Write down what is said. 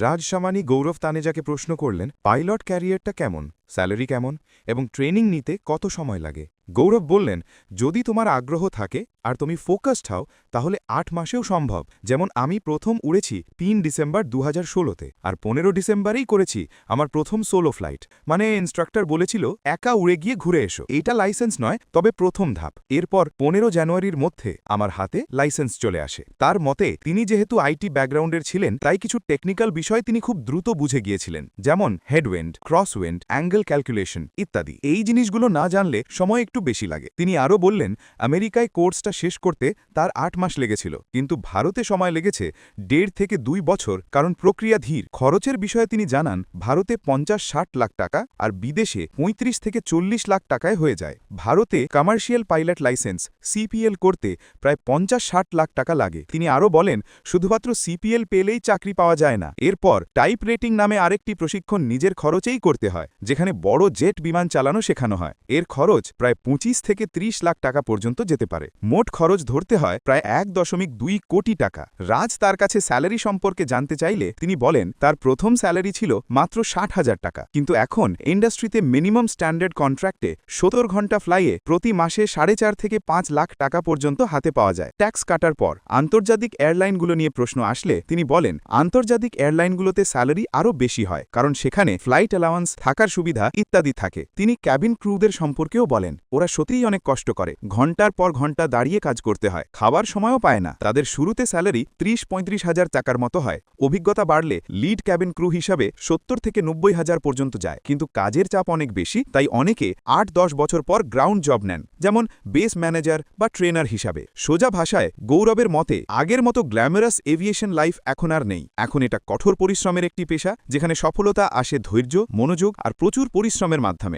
রাজ সামানি গৌরব তানেজাকে প্রশ্ন করলেন, পাইলট ক্যারিয়ারটা কেমন? স্যালারি কেমন? এবং ট্রেনিং নিতে কত সময় লাগে? গৌরব বললেন, যদি তোমার আগ্রহ থাকে আর তুমি ফোকাসড হও, তাহলে আট মাসেও সম্ভব। যেমন আমি প্রথম উড়েছি তিন ডিসেম্বর দু হাজার ষোলোতে, আর পনেরো ডিসেম্বরেই করেছি আমার প্রথম সোলো ফ্লাইট। মানে ইনস্ট্রাক্টর বলেছিল, একা উড়ে গিয়ে ঘুরে এসো। এটা লাইসেন্স নয়, তবে প্রথম ধাপ। এরপর পনেরো জানুয়ারির মধ্যে আমার হাতে লাইসেন্স চলে আসে। তার মতে, তিনি যেহেতু আইটি ব্যাকগ্রাউন্ডের ছিলেন, তাই কিছু টেকনিক্যাল বিষয় তিনি খুব দ্রুত বুঝে গিয়েছিলেন। যেমন হেডওয়েন্ড, ক্রসওয়েন্ড, অ্যাঙ্গেল ক্যালকুলেশন ইত্যাদি। এই জিনিসগুলো না জানলে সময় একটু বেশি লাগে। তিনি আরও বললেন, আমেরিকায় কোর্সটা শেষ করতে তার আট মাস লেগেছিল। কিন্তু ভারতে সময় লেগেছে দেড় থেকে দুই বছর, কারণ প্রক্রিয়া ধীর। খরচের বিষয়ে তিনি জানান, ভারতে পঞ্চাশ, ষাট লাখ টাকা আর বিদেশে ৩৫ থেকে চল্লিশ লাখ টাকায় হয়ে যায়। ভারতে কমার্শিয়াল পাইলট লাইসেন্স, সিপিএল করতে প্রায় পঞ্চাশ, ষাট লাখ টাকা লাগে। তিনি আরও বলেন, শুধুমাত্র সিপিএল পেলেই চাকরি পাওয়া যায় না। এরপর টাইপ রেটিং নামে আরেকটি প্রশিক্ষণ নিজের খরচেই করতে হয়, যেখানে বড় জেট বিমান চালানো শেখানো হয়। এর খরচ প্রায় পঁচিশ থেকে ৩০ লাখ টাকা পর্যন্ত যেতে পারে। মোট খরচ ধরতে হয় প্রায় এক দশমিক দুই কোটি টাকা। রাজ তার কাছে স্যালারি সম্পর্কে জানতে চাইলে তিনি বলেন, তার প্রথম স্যালারি ছিল মাত্র ষাট হাজার টাকা। কিন্তু এখন ইন্ডাস্ট্রিতে মিনিমাম স্ট্যান্ডার্ড কন্ট্রাক্টে সত্তর ঘণ্টা ফ্লাইয়ে প্রতি মাসে সাড়ে চার থেকে পাঁচ লাখ টাকা পর্যন্ত হাতে পাওয়া যায়। ট্যাক্স কাটার পর আন্তর্জাতিক এয়ারলাইনগুলো নিয়ে প্রশ্ন আসলে তিনি বলেন, আন্তর্জাতিক এয়ারলাইনগুলোতে স্যালারি আরও বেশি হয়, কারণ সেখানে ফ্লাইট অ্যালাওয়ান্স, থাকার সুবিধা ইত্যাদি থাকে। তিনি ক্যাবিন ক্রুদের সম্পর্কেও বলেন, ওরা সত্যিই অনেক কষ্ট করে। ঘণ্টার পর ঘণ্টা দাঁড়িয়ে কাজ করতে হয়। খাবার সময়ও পায় না। তাদের শুরুতে স্যালারি ত্রিশ পঁয়ত্রিশ হাজার টাকার মতো হয়। অভিজ্ঞতা বাড়লে লিড ক্যাবিন ক্রু হিসাবে সত্তর থেকে নব্বই হাজার পর্যন্ত যায়। কিন্তু কাজের চাপ অনেক বেশি, তাই অনেকে আট দশ বছর পর গ্রাউন্ড জব নেন, যেমন বেস ম্যানেজার বা ট্রেনার হিসাবে। সোজা ভাষায়, গৌরবের মতে, আগের মতো গ্ল্যামারাস এভিয়েশন লাইফ এখন আর নেই। এখন এটা কঠোর পরিশ্রমের একটি পেশা, যেখানে সফলতা আসে ধৈর্য, মনোযোগ আর প্রচুর পরিশ্রমের মাধ্যমে।